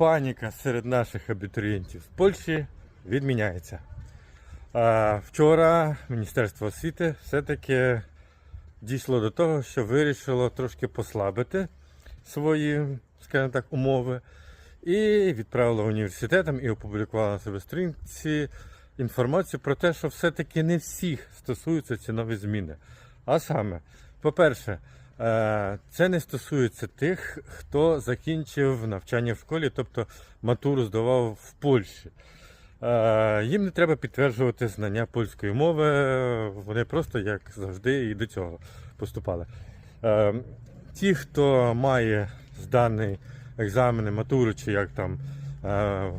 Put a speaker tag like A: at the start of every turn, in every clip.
A: паніка серед наших абітурієнтів з Польщі відміняється. А вчора Міністерство освіти все-таки дійшло до того, що вирішило трошки послабити свої, скажімо так, умови і відправило університетам і опублікувало на себе сторінці інформацію про те, що все-таки не всіх стосуються ці нові зміни. А саме, по-перше, це не стосується тих, хто закінчив навчання в школі, тобто матуру здавав в Польщі. Е, Їм не треба підтверджувати знання польської мови, вони просто, як завжди, і до цього поступали. Е, Ті, хто має зданий екзамени, матуру, чи як там е,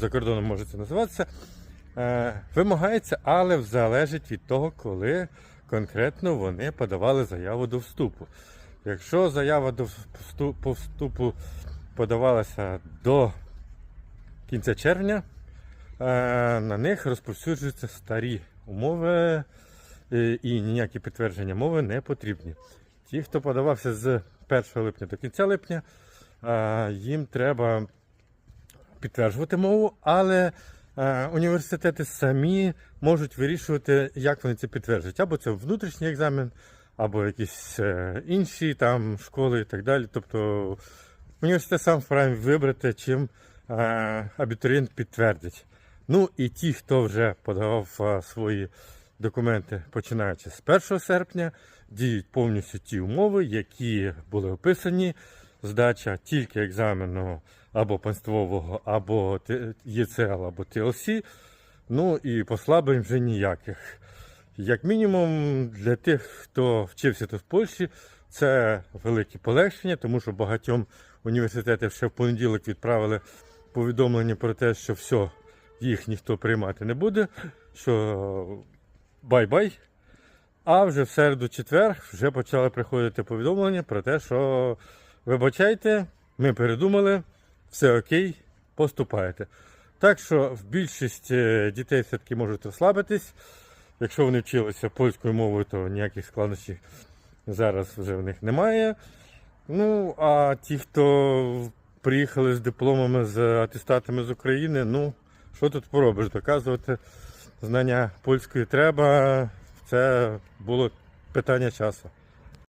A: за кордоном може це називатися, е, вимагається, але залежить від того, коли конкретно вони подавали заяву до вступу. Якщо заява до всту- вступу подавалася до кінця червня, е, на них розповсюджуються старі умови е, і ніякі підтвердження мови не потрібні. Ті, хто подавався з 1 липня до кінця липня, е, їм треба підтверджувати мову, але університети самі можуть вирішувати, як вони це підтверджують. Або це внутрішній екзамен, або якісь е, інші там школи і так далі. Тобто університет сам вправі вибрати, чим е, абітурієнт підтвердить. Ну і ті, хто вже подавав е, свої документи починаючи з 1 серпня, діють повністю ті умови, які були описані. Здача тільки екзамену або панствового, або ЄЦЛ, або ТЛС. Ну і послаблень вже ніяких. Як мінімум, для тих, хто вчився тут в Польщі, це велике полегшення, тому що багатьом університети ще в понеділок відправили повідомлення про те, що все, їх ніхто приймати не буде, що бай-бай. А вже в середу-четвер вже почали приходити повідомлення про те, що вибачайте, ми передумали, все окей, поступаєте. Так що в більшість е, дітей все-таки можуть розслабитись. Якщо вони вчилися польською мовою, то ніяких складнощів зараз вже в них немає. Ну, а ті, хто приїхали з дипломами, з атестатами з України, ну, що тут поробиш? Доказувати знання польської треба. Це було питання часу.